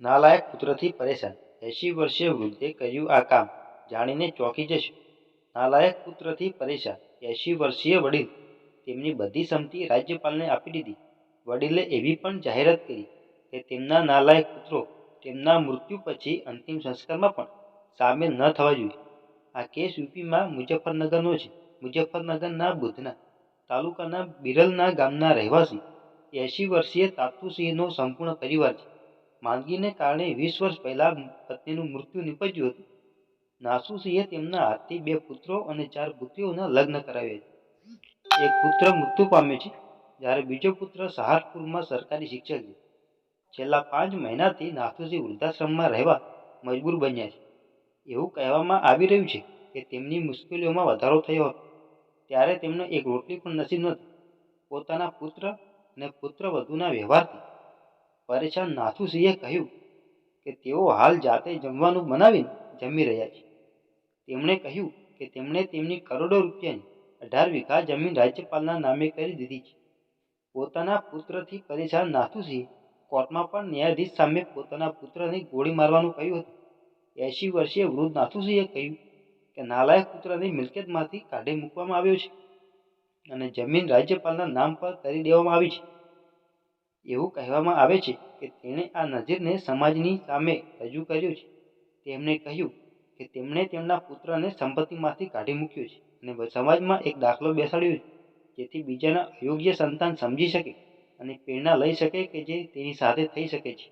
નાલાયક પુત્રથી પરેશાન. એંશી વર્ષીય વૃદ્ધે કર્યું આ કામ. જાણીને ચોંકી જશે. નાલાયક પુત્રથી પરેશાન. એંશી વર્ષીય વડીલ તેમની બધી સંમતિ રાજ્યપાલને આપી દીધી. વડીલે એવી પણ જાહેરાત કરી કે તેમના નાલાયક પુત્રો તેમના મૃત્યુ પછી અંતિમ સંસ્કારમાં પણ સામેલ ન થવા જોઈએ. આ કેસ યુપીમાં મુઝફ્ફરનગરનો છે. મુઝફ્ફરનગરના બુધના તાલુકાના બિરલના ગામના રહેવાસી એંશી વર્ષીય તાતુસિંહનો સંપૂર્ણ પરિવાર છે. માંદગીને કારણે વીસ વર્ષ પહેલા પત્નીનું મૃત્યુ નીપજ્યું હતું. નાસુસિંહે તેમના હાથથી બે પુત્રો અને ચાર પુત્રીઓના લગ્ન કરાવ્યા એક પુત્ર મૃત્યુ પામ્યો છે, જ્યારે બીજો પુત્ર સહારપુરમાં સરકારી શિક્ષક છે. છેલ્લા પાંચ મહિનાથી નાસુસિંહ વૃદ્ધાશ્રમમાં રહેવા મજબૂર બન્યા છે. એવું કહેવામાં આવી રહ્યું છે કે તેમની મુશ્કેલીઓમાં વધારો થયો હતો. ત્યારે તેમને એક રોટલી પણ નસીબ નહોતી. પોતાના પુત્ર અને પુત્ર વધુના વ્યવહારથી પરેશાન નાથુસિંહે કહ્યું કે તેઓ હાલ જાતે જમવાનું બનાવીને જમી રહ્યા છે. તેમણે કહ્યું કે તેમણે તેમની કરોડો રૂપિયાની અઢાર વીઘા જમીન રાજ્યપાલના નામે કરી દીધી છે. પોતાના પુત્રથી પરેશાન નાથુસિંહ કોર્ટમાં પણ ન્યાયાધીશ સામે પોતાના પુત્રને ગોળી મારવાનું કહ્યું હતું. એંશી વર્ષીય વૃદ્ધ નાથુસિંહે કહ્યું કે નાલાયક પુત્રને મિલકતમાંથી કાઢી મૂકવામાં આવ્યો છે અને જમીન રાજ્યપાલના નામ પર કરી દેવામાં આવી છે. એવું કહેવામાં આવે છે કે તેણે આ નજીરને સમાજની સામે રજૂ કર્યો છે. તેમણે કહ્યું કે તેમણે તેમના પુત્રને સંપત્તિમાંથી કાઢી મૂક્યો છે અને સમાજમાં એક દાખલો બેસાડ્યો છે, જેથી બીજાના અયોગ્ય સંતાન સમજી શકે અને પ્રેરણા લઈ શકે કે જે તેની સાથે થઈ શકે છે.